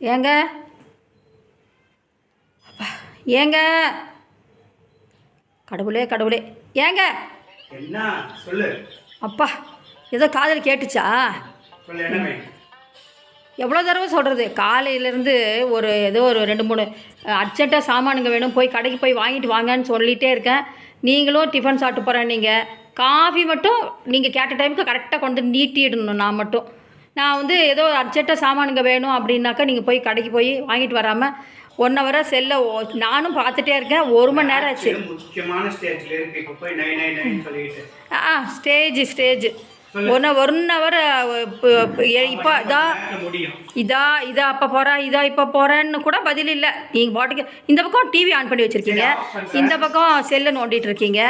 ஏங்க? ஏங்க? கடவுளே கடவுளே. ஏங்க? என்ன? சொல்லு. அப்பா ஏதோ காதல் கேட்டுச்சா? எவ்வளோ தடவை சொல்கிறது காலையிலேருந்து ஒரு ஏதோ ஒரு ரெண்டு மூணு அர்ஜென்ட்டாக சாமானுங்க வேணும் போய் கடைக்கு போய் வாங்கிட்டு வாங்கன்னு சொல்லிகிட்டே இருக்கேன். நீங்களும் டிஃபன் சாப்பிட்டு போகிறேன் நீங்கள் காஃபி மட்டும் நீங்கள் கேட்ட டைமுக்கு கரெக்டாக கொண்டு நீட்டிடணும் நான் மட்டும். நான் வந்து ஏதோ அர்ஜென்ட்டாக சாமானுங்க வேணும் அப்படின்னாக்கா நீங்கள் போய் கடைக்கு போய் வாங்கிட்டு வராமல் ஒன் ஹவராக செல்லை. நானும் பார்த்துட்டே இருக்கேன். ஒரு மணி நேரம் ஆச்சு. இது முக்கியமான ஸ்டேஜ்ல ஆ ஸ்டேஜ் ஸ்டேஜ் ஒன்று ஒன் ஹவர் இப்போ முடியும். இதா இதா அப்போ போகிறேன் இதா இப்போ போகிறேன்னு கூட பதில் இல்லை. நீங்கள் பாட்டுக்கு இந்த பக்கம் டிவி ஆன் பண்ணி வச்சுருக்கீங்க. இந்த பக்கம் செல்லை நோண்டிட்டு இருக்கீங்க.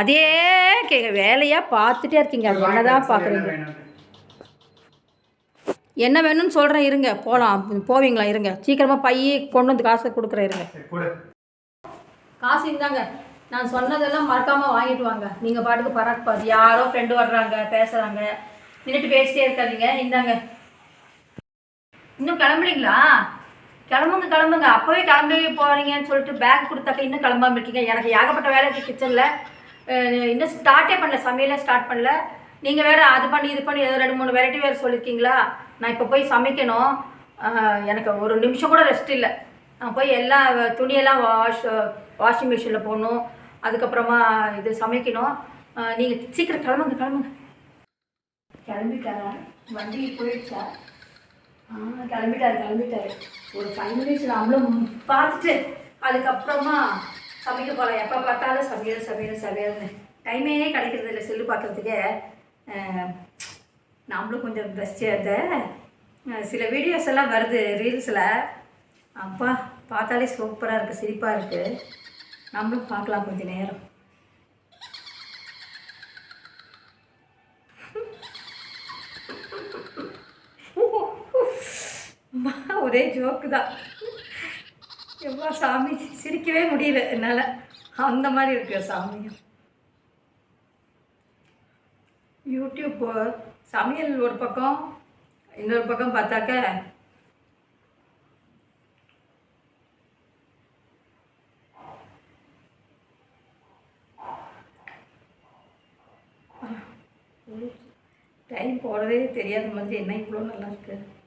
அதே கே வேலையாக பார்த்துட்டே இருக்கீங்க. அது என்ன தான் பார்க்குறீங்க என்ன வேணும் என்ன வேணும்னு சொல்கிறேன் இருங்க. போகலாம் போவீங்களா இருங்க. சீக்கிரமாக பைய கொண்டு வந்து காசை கொடுக்குறேன் இருங்க. காசு இருந்தாங்க நான் சொன்னதெல்லாம் மறக்காமல் வாங்கிட்டு வாங்க. நீங்கள் பாட்டுக்கு பராக் யாரோ ஃப்ரெண்டு வர்றாங்க பேசுகிறாங்க நின்றுட்டு பேசிட்டே இருக்காதீங்க. இந்தாங்க. இன்னும் கிளம்புறீங்களா கிளம்புங்க கிளம்புங்க. அப்போவே கிளம்பி போகிறீங்கன்னு சொல்லிட்டு பேக் கொடுத்தாக்க இன்னும் கிளம்பாம இருக்கீங்க. எனக்கு ஏகப்பட்ட வேலை இருக்குது கிச்சனில் இன்னும் ஸ்டார்ட்டே பண்ணல. சமையலே ஸ்டார்ட் பண்ணல. நீங்கள் வேறு அது பண்ணி இது பண்ணி ஏதோ ரெண்டு மூணு வெரைட்டி வேறு சொல்லியிருக்கீங்களா நான் இப்போ போய் சமைக்கணும். எனக்கு ஒரு நிமிஷம் கூட ரெஸ்ட் இல்லை. நான் போய் எல்லா துணியெல்லாம் வாஷ் வாஷிங் மிஷினில் போடணும். அதுக்கப்புறமா இது சமைக்கணும். நீங்கள் சீக்கிரம் கிளம்புங்க கிளம்புங்க. கிளம்பிட்டாரா? வண்டி போயிடுச்சா? ஆ கிளம்பிட்டாரு கிளம்பிட்டாரு. ஒரு ஃபைவ் மினிட்ஸ் நம்மளும் பார்த்துட்டு அதுக்கப்புறமா சமைக்க போகலாம் எப்போ பார்த்தாலும் சமையல் சமையல் சமையல்னு. டைமே கிடைக்கிறது இல்லை செல்லு பார்க்குறதுக்கே. நாமளும் கொஞ்சம் ரசிச்சு அந்த சில வீடியோஸ் எல்லாம் வருது ரீல்ஸில் அப்பா பார்த்தாலே சூப்பராக இருக்குது சிரிப்பாக இருக்குது நம்மளும் பார்க்கலாம் கொஞ்சம் நேரம். ஒரே ஜோக்கு தான். எவ்வளோ சாமி சிரிக்கவே முடியல என்னால். அந்த மாதிரி இருக்கு சாமியும். யூடியூப் சமையல் ஒரு பக்கம் இன்னொரு பக்கம் பார்த்தாக்க டைம் போகிறதே தெரியாத மாதிரி என்ன இவ்வளோ நல்லா இருக்குது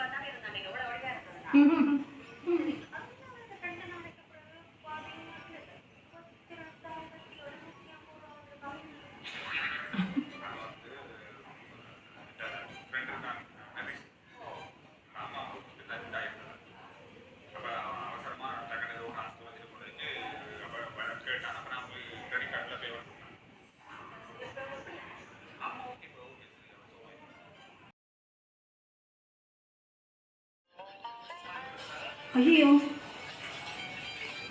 இருக்கு ஐயோ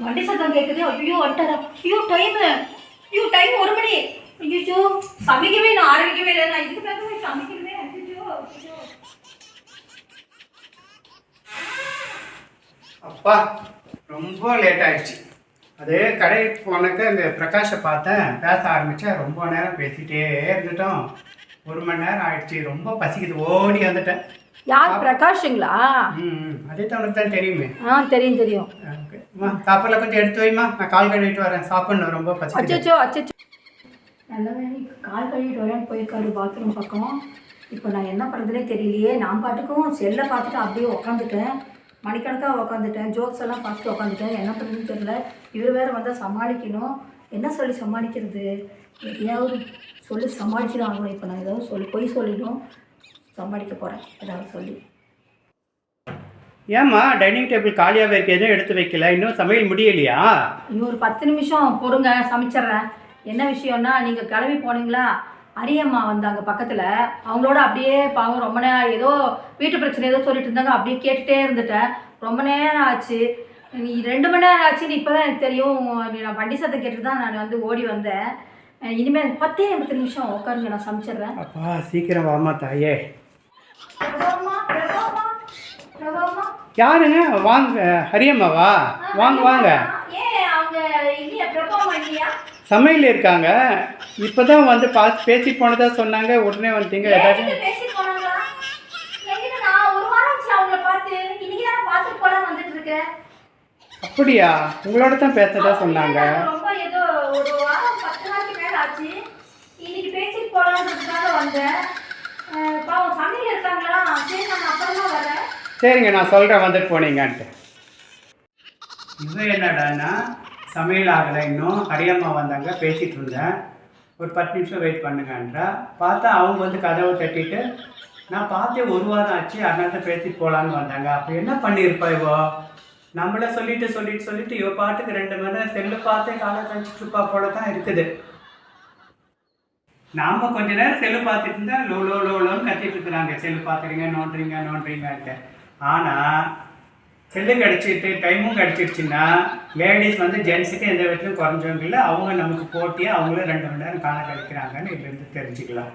வண்டி சத்தம் கேட்குது ஐயோ வந்துட்டாரா ஐயோ டைமு ஐயோ டைம் ஒரு மணி. ஐயோ சமைக்கவே நான் ஆரம்பிக்கவே இல்லை. நான் இதுக்கு மேலே சமைக்கவே ஐயோ அப்பா ரொம்ப லேட் ஆயிடுச்சு. அது கடைக்கு போனக்க இந்த பிரகாஷை பார்த்தேன். பேச ஆரம்பித்தேன் ரொம்ப நேரம் பேசிகிட்டே இருந்துட்டோம். ஒரு மணி நேரம் ஆயிடுச்சு. ரொம்ப பசிக்குது. ஓடி வந்துட்டேன். யார் பிரகாஷுங்களா? அதே தான் உனக்கு தான் தெரியுமே. ஆ தெரியும் தெரியும். சாப்பாடுல கொஞ்சம் எடுத்து வைம்மா. நான் கால் கழுவிட்டு வரேன். சாப்பிடணும் ரொம்ப அச்சோ அச்சோ நல்ல கால் கழுவிட்டு வரேன்னு போயிருக்காரு பாத்ரூம் பக்கம். இப்போ நான் என்ன பண்ணுறதுனே தெரியலையே. நான் பாட்டுக்கும் செல்லை பார்த்துட்டு அப்படியே உக்காந்துட்டேன். மணிக்கணக்காக உட்காந்துட்டேன் ஜோக்ஸ் எல்லாம் பார்த்துட்டு உட்காந்துட்டேன் என்ன பண்ணுறதுன்னு தெரியல. இவர் வேறு வந்தால் சமாளிக்கணும். என்ன சொல்லி சமாளிக்கிறது? எதையாவது சொல்லி சமாளிச்சு தான் ஆகணும் இப்போ நான் ஏதாவது சொல்லி பொய் சொல்லிடும் சமாளிக்க போகிறேன் ஏதாவது சொல்லி. ஏம்மா டைனிங் டேபிள் காலியாகவே இருக்கு எதுவும் எடுத்து வைக்கல? இன்னும் சமையல் முடியலையா? இன்னும் ஒரு பத்து நிமிஷம் பொறுங்க சமைச்சிட்றேன். என்ன விஷயம்னா நீங்கள் கிளம்பி போனீங்களா? அரியம்மா வந்தாங்க பக்கத்தில். அவங்களோட அப்படியே பாவம் ரொம்ப நேரம் ஏதோ வீட்டு பிரச்சனை ஏதோ சொல்லிட்டு இருந்தாங்க. அப்படியே கேட்டுகிட்டே இருந்துட்டேன். ரொம்ப நேரம் ஆச்சு. நீ ரெண்டு மணி நேரம் ஆச்சுன்னு இப்போ தான் எனக்கு தெரியும். நீ நான் வண்டி சத்தம் கேட்டு தான் நான் வந்து ஓடி வந்தேன். இனிமேல் பத்தே பத்து நிமிஷம் உட்காருங்க நான் சமைச்சிடுறேன். அப்பா சீக்கிரம் வாமா தாயே. யாருங்க? வாங்க ஹரியம்மாவா? வாங்க வாங்க. சமையல் இருக்காங்க. இப்போதான் வந்து பார்த்து பேசி போனதா சொன்னாங்க. உடனே வந்துட்டீங்க. ஏதாச்சும் தான். அப்படியா? உங்களோட தான் பேசதா சொன்னாங்க. அவங்க ரொம்ப ஏதோ ஒரு வாரம் பத்து நாளைக்கு மேல ஆச்சு. இன்னைக்கு பேசிட்டு போலான்றதுக்காக வந்தேன். அஹ் பாவம் சமையல் இருக்காங்களா? சரி நான் அப்புறமா வரேன். சரிங்க நான் சொல்கிறேன் வந்துட்டு போனீங்கன்ட்டு. இவன் என்னடான்னா சமையல் ஆகலை இன்னும். ஹரியம்மா வந்தாங்க பேசிகிட்டு இருந்தேன். ஒரு பத்து நிமிஷம் வெயிட் பண்ணுங்கன்றா. பார்த்தா அவங்க வந்து கதவை தட்டிட்டு நான் பார்த்தே ஒரு வாரம் ஆச்சு அதனால தான் பேசிட்டு போகலான்னு வந்தாங்க. அப்போ என்ன பண்ணியிருப்பா இவோ? நம்மள சொல்லிட்டு சொல்லிட்டு சொல்லிட்டு இவ பாட்டுக்கு ரெண்டு மணி நேரம் செல்லு பார்த்தே காலை கழிச்சிட்டு இருப்பா போல தான் இருக்குது. நாம கொஞ்ச நேரம் செல்லு பார்த்துட்டு இருந்தா லோ லோ லோ லோன்னு கத்திட்டு இருக்கிறாங்க. செல்லு பார்க்குறீங்க நோண்டுறீங்க நோண்டுறீங்கன்ட்டு. ஆனால் செல்லு கிடச்சிட்டு டைமும் கிடச்சிடுச்சுன்னா லேடிஸ் வந்து ஜென்ஸுக்கு எந்த விதத்துலையும் குறைஞ்சவங்க இல்லை அவங்க நமக்கு போட்டியாக அவங்களும் ரெண்டு மணி நேரம் காண கிடைக்கிறாங்கன்னு இதுலேருந்து தெரிஞ்சுக்கலாம்.